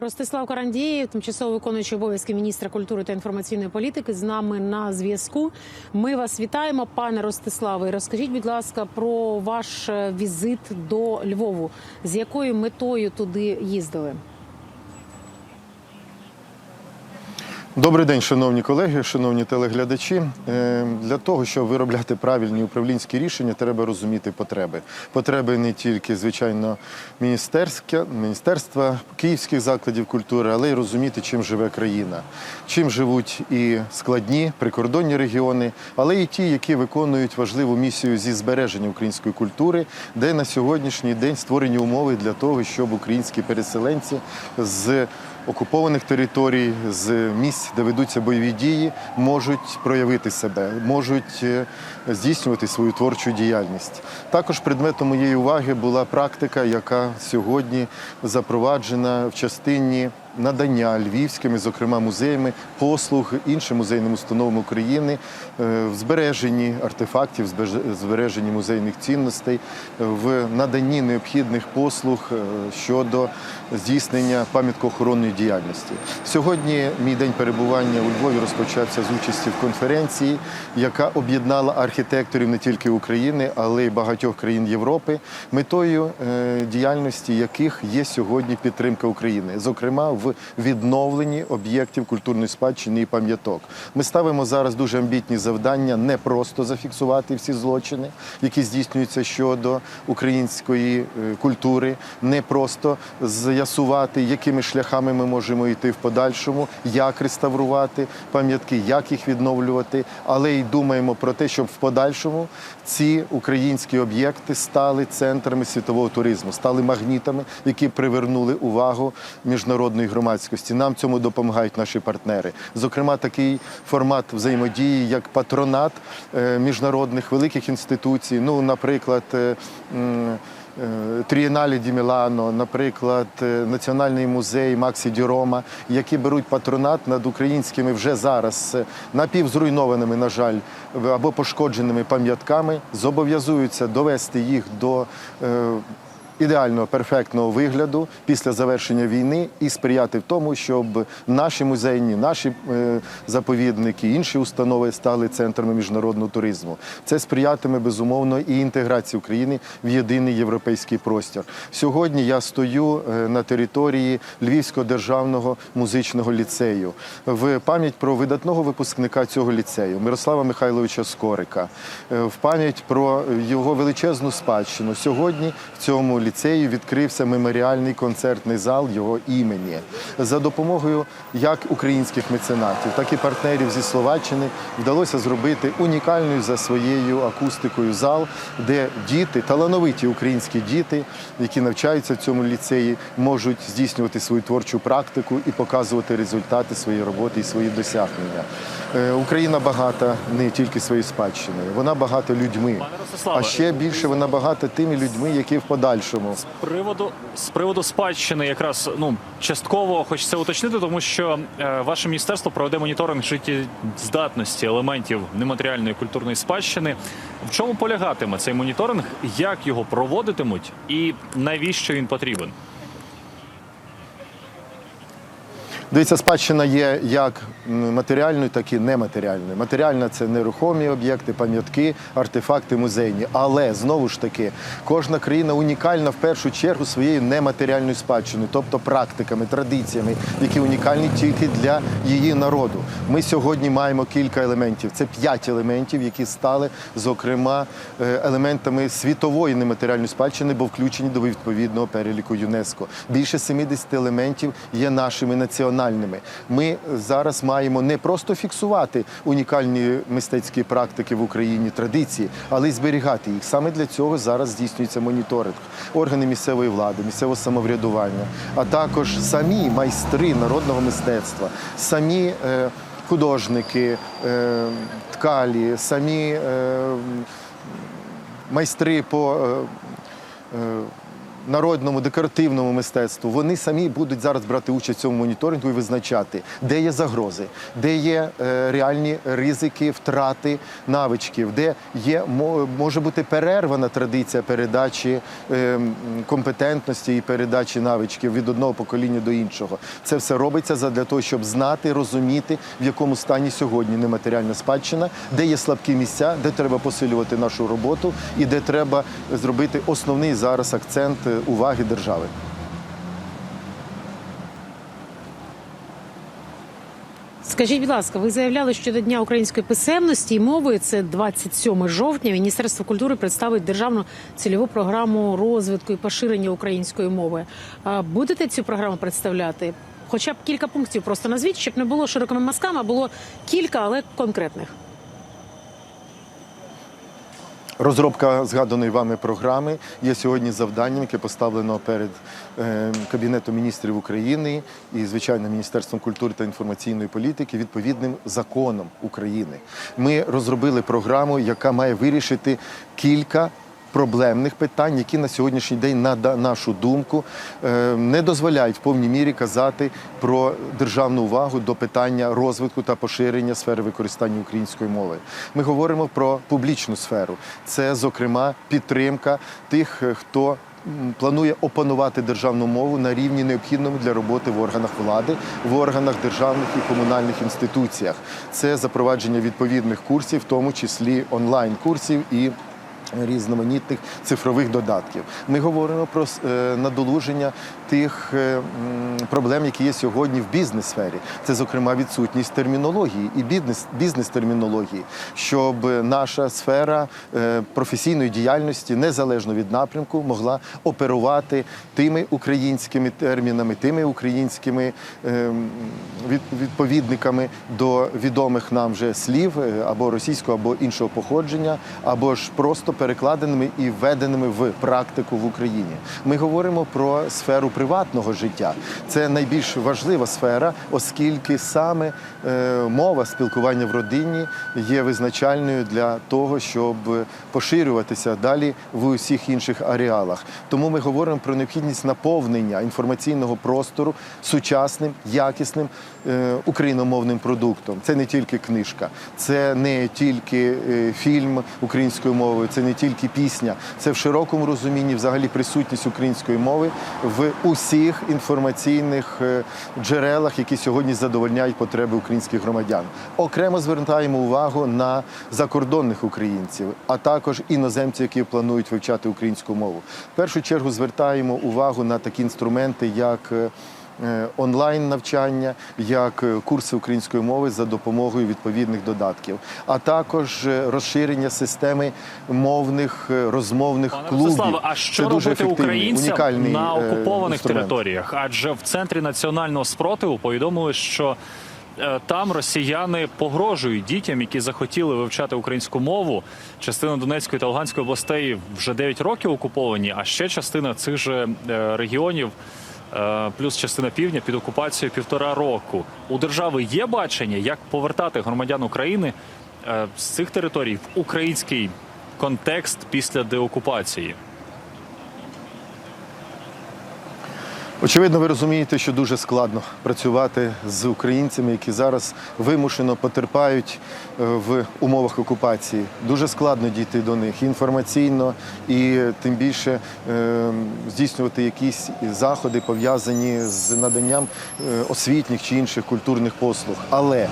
Ростислав Карандієв, тимчасово виконуючий обов'язки міністра культури та інформаційної політики, з нами на зв'язку. Ми вас вітаємо, пане Ростиславе. Розкажіть, будь ласка, про ваш е, візит до Львову. З якою метою туди їздили? Добрий день, шановні колеги, шановні телеглядачі. Е, Для того, щоб виробляти правильні управлінські рішення, треба розуміти потреби. Потреби не тільки, звичайно, міністерства, київських закладів культури, але й розуміти, чим живе країна, чим живуть і складні прикордонні регіони, але і ті, які виконують важливу місію зі збереження української культури, де на сьогоднішній день створені умови для того, щоб українські переселенці з окупованих територій, з місць, де ведуться бойові дії, можуть проявити себе, можуть е, здійснювати свою творчу діяльність. Також предметом моєї уваги була практика, яка сьогодні запроваджена в частині надання львівськими, зокрема музеями, послуг іншим музейним установам України е, в збереженні артефактів, збереженні музейних цінностей, в наданні необхідних послуг е, щодо здійснення пам'яткоохоронної діяльності. Сьогодні мій день перебування у Львові розпочався з участі в конференції, яка об'єднала архітекторів не тільки України, але й багатьох країн Європи, метою е, діяльності яких є сьогодні підтримка України, зокрема в відновленні об'єктів культурної спадщини і пам'яток. Ми ставимо зараз дуже амбітні завдання не просто зафіксувати всі злочини, які здійснюються щодо української е, культури, не просто з'ясувати, якими шляхами ми можемо йти в подальшому, як реставрувати пам'ятки, як їх відновлювати, але й думаємо про те, щоб в подальшому ці українські об'єкти стали центрами світового туризму, стали магнітами, які привернули увагу міжнародної громадськості. Нам цьому допомагають наші партнери. Зокрема, такий формат взаємодії, як патронат е, міжнародних великих інституцій. Ну, наприклад. е, е, Трієналі Ді Мілано, наприклад, Національний музей Максі Ді Рома, які беруть патронат над українськими вже зараз напівзруйнованими, на жаль, або пошкодженими пам'ятками, зобов'язуються довести їх до ідеального перфектного вигляду після завершення війни і сприяти в тому, щоб наші музейні, наші е, заповідники, інші установи стали центрами міжнародного туризму. Це сприятиме безумовно і інтеграції України в єдиний європейський простір. Сьогодні я стою е, на території Львівського державного музичного ліцею в пам'ять про видатного випускника цього ліцею Мирослава Михайловича Скорика, е, в пам'ять про його величезну спадщину. Сьогодні в цьому ліцеї відкрився меморіальний концертний зал його імені за допомогою як українських меценатів, так і партнерів зі Словаччини вдалося зробити унікальною за своєю акустикою зал, де діти, талановиті українські діти, які навчаються в цьому ліцеї, можуть здійснювати свою творчу практику і показувати результати своєї роботи і свої досягнення. Е, Україна багата не тільки своєю спадщиною, вона багата людьми. А ще більше вона багата тими людьми, які в подальшому з приводу з приводу спадщини, якраз ну частково хочеться уточнити, тому що е, ваше міністерство проведе моніторинг життєздатності елементів нематеріальної культурної спадщини. В чому полягатиме цей моніторинг? Як його проводитимуть, і навіщо він потрібен? Дивіться, спадщина є як матеріальною, так і нематеріальною. Матеріальна це нерухомі об'єкти, пам'ятки, артефакти музейні. Але знову ж таки, кожна країна унікальна в першу чергу своєю нематеріальною спадщиною, тобто практиками, традиціями, які унікальні тільки для її народу. Ми сьогодні маємо кілька елементів. Це п'ять елементів, які стали, зокрема, е, елементами світової нематеріальної спадщини, бо включені до відповідного переліку ЮНЕСКО. Більше 70 елементів є нашими національними. Ми зараз маємо не просто фіксувати унікальні мистецькі практики в Україні, традиції, але й зберігати їх. Саме для цього зараз здійснюється моніторинг. Органи місцевої влади, місцевого самоврядування, а також самі майстри народного мистецтва, самі. е, Художники, е, ткалі, самі е, майстри по е, народному декоративному мистецтву, вони самі будуть зараз брати участь в цьому моніторингу і визначати, де є загрози, де є е, реальні ризики втрати навичків, де є може бути перервана традиція передачі е, компетентності і передачі навичків від одного покоління до іншого. Це все робиться задля того, щоб знати, розуміти, в якому стані сьогодні нематеріальна спадщина, де є слабкі місця, де треба посилювати нашу роботу і де треба зробити основний зараз акцент е, уваги держави. Скажіть, будь ласка, ви заявляли, що до Дня української писемності і мови це 27 жовтня. Міністерство культури представить державну цільову програму розвитку і поширення української мови. Будете цю програму представляти? Хоча б кілька пунктів просто назвіть, щоб не було широкими мазками, а було кілька, але конкретних. Розробка згаданої вами програми є сьогодні завданням, яке поставлено перед е, Кабінетом міністрів України і, звичайно, Міністерством культури та інформаційної політики відповідним законом України. Ми розробили програму, яка має вирішити кілька. Проблемних питань, які на сьогоднішній день, на нашу думку, е, не дозволяють в повній мірі казати про державну увагу до питання розвитку та поширення сфери використання української мови. Ми говоримо про публічну сферу. Це, зокрема, підтримка тих, е, хто планує опанувати державну мову на рівні необхідному для роботи в органах влади, в органах державних і комунальних інституціях. Це запровадження відповідних курсів, в тому числі онлайн-курсів і різноманітних цифрових додатків. Ми говоримо про е, надолуження тих е, проблем, які є сьогодні в бізнес-сфері. Це, зокрема, відсутність термінології і бізнес, бізнес-термінології, щоб наша сфера е, професійної діяльності, незалежно від напрямку, могла оперувати тими українськими термінами, тими українськими відповідниками до відомих нам вже слів або російського, або іншого походження, або ж просто перекладеними і введеними в практику в Україні. Ми говоримо про сферу приватного життя. Це найбільш важлива сфера, оскільки саме е, мова спілкування в родині є визначальною для того, щоб поширюватися далі в усіх інших ареалах. Тому ми говоримо про необхідність наповнення інформаційного простору сучасним, якісним е, україномовним продуктом. Це не тільки книжка, це не тільки е, фільм українською мовою, це не тільки пісня, це в широкому розумінні взагалі присутність української мови в усіх інформаційних е, джерелах, які сьогодні задовольняють потреби українських громадян. Окремо звертаємо увагу на закордонних українців, а також іноземців, які планують вивчати українську мову. В першу чергу звертаємо увагу на такі інструменти, як е, онлайн навчання, як е, курси української мови за допомогою відповідних додатків, а також е, розширення системи мовних е, розмовних Пане клубів. Ростиславе, а що Це робити українцям на е, окупованих інструмент. територіях? Адже в центрі національного спротиву повідомили, що е, там росіяни погрожують дітям, які захотіли вивчати українську мову. Частина Донецької та Луганської областей вже 9 років окуповані, а ще частина цих же е, регіонів. Е, Плюс частина півдня під окупацією півтора року. У держави є бачення, як повертати громадян України е, з цих територій в український контекст після деокупації. Очевидно, ви розумієте, що дуже складно працювати з українцями, які зараз вимушено потерпають е, в умовах окупації. Дуже складно дійти до них інформаційно і тим більше е, здійснювати якісь заходи пов'язані з наданням е, освітніх чи інших культурних послуг. Але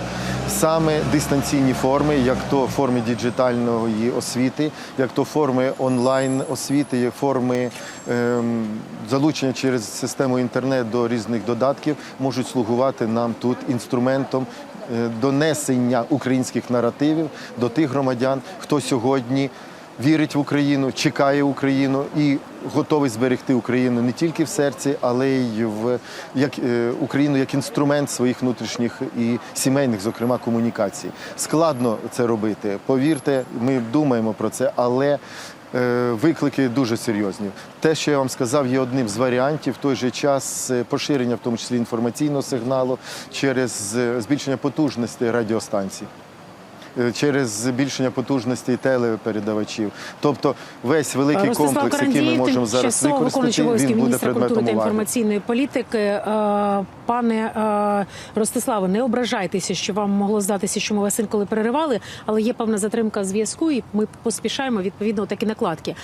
саме дистанційні форми, як то форми діджитальної освіти, як то форми онлайн освіти, форми ем, залучення через систему інтернет до різних додатків, можуть слугувати нам тут інструментом е, донесення українських наративів до тих громадян, хто сьогодні. Вірить в Україну, чекає Україну і готовий зберегти Україну не тільки в серці, але й в як е, Україну як інструмент своїх внутрішніх і сімейних, зокрема, комунікацій. Складно це робити. Повірте, ми думаємо про це, але виклики дуже серйозні. Те, що я вам сказав, є одним з варіантів. В той же час е, поширення, в тому числі інформаційного сигналу, через е, збільшення потужності радіостанцій. Е, через збільшення потужностей телепередавачів. Тобто весь великий Ростислав комплекс, який ми можемо зараз використати, він буде предметом та уваги. інформаційної політики. Е, Пане е, Ростиславе, не ображайтеся, що вам могло здатися, що ми вас інколи переривали, але є певна затримка зв'язку, і ми поспішаємо відповідно такі накладки.